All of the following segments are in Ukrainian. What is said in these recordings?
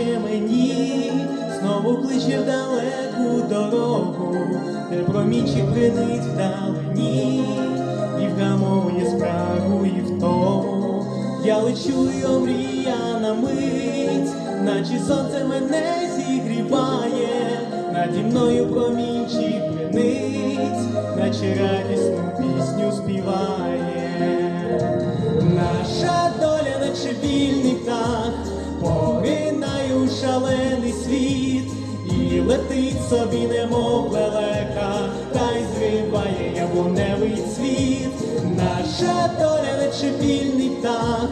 Знову мені, знову кличе в далеку дорогу, де промінчик бринить вдалині, і вгамовує спрагу і втому. Я лечу і омріяна мить, наче сонце мене зігріває, наді мною промінчик бринить, наче радісну шалений світ, і летить собі, немов лелека, та й зриває яблуневий цвіт. Наша доля, наче вільний птах,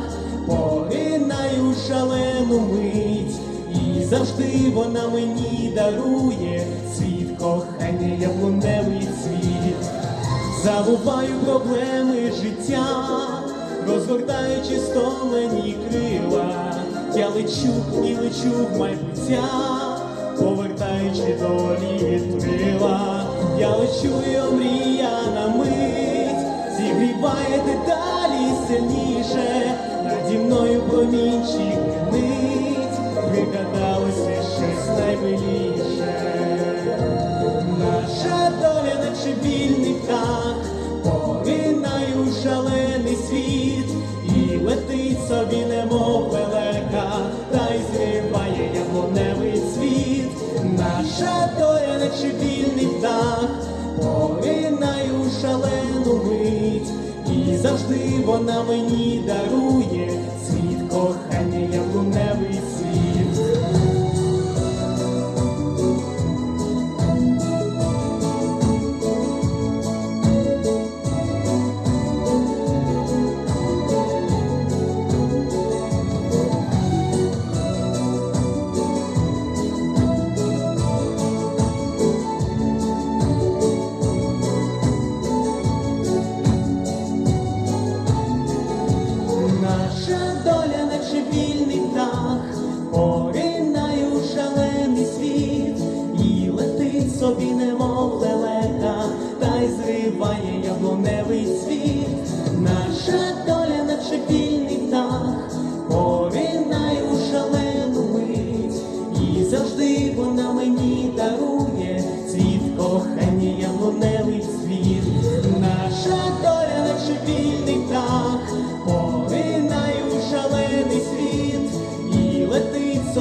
поринає у шалену мить, і завжди вона мені дарує світ кохання, яблуневий цвіт. Забуваю проблеми життя, розгортаючи стомлені крила, я лечу і лечу в майбуття, повертаючи долі вітрила, я лечу і омріяна мить, зігріває дедалі сильніше, наді мною промінчик нить, пригадалося щось наймиліше. Наша доля, наче вільний птах, наче вільний птах, поринаю шалену мить, і завжди вона мені дарує світ кохання, яблуневий світ. Поринає у шалений світ, і летить собі, немов лелека, та й зриває яблуневий світ. Наша доля, наче вільний птах, поринаю шалену мить, і завжди вона мені дарує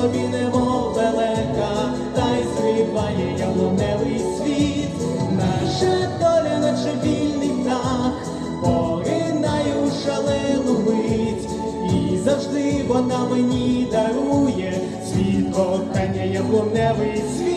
собі, немов далека, та й зриває яблуневий світ. Наша доля, наче вільний птах, поринає у шалену мить, і завжди вона мені дарує світ кохання, яблуневий світ.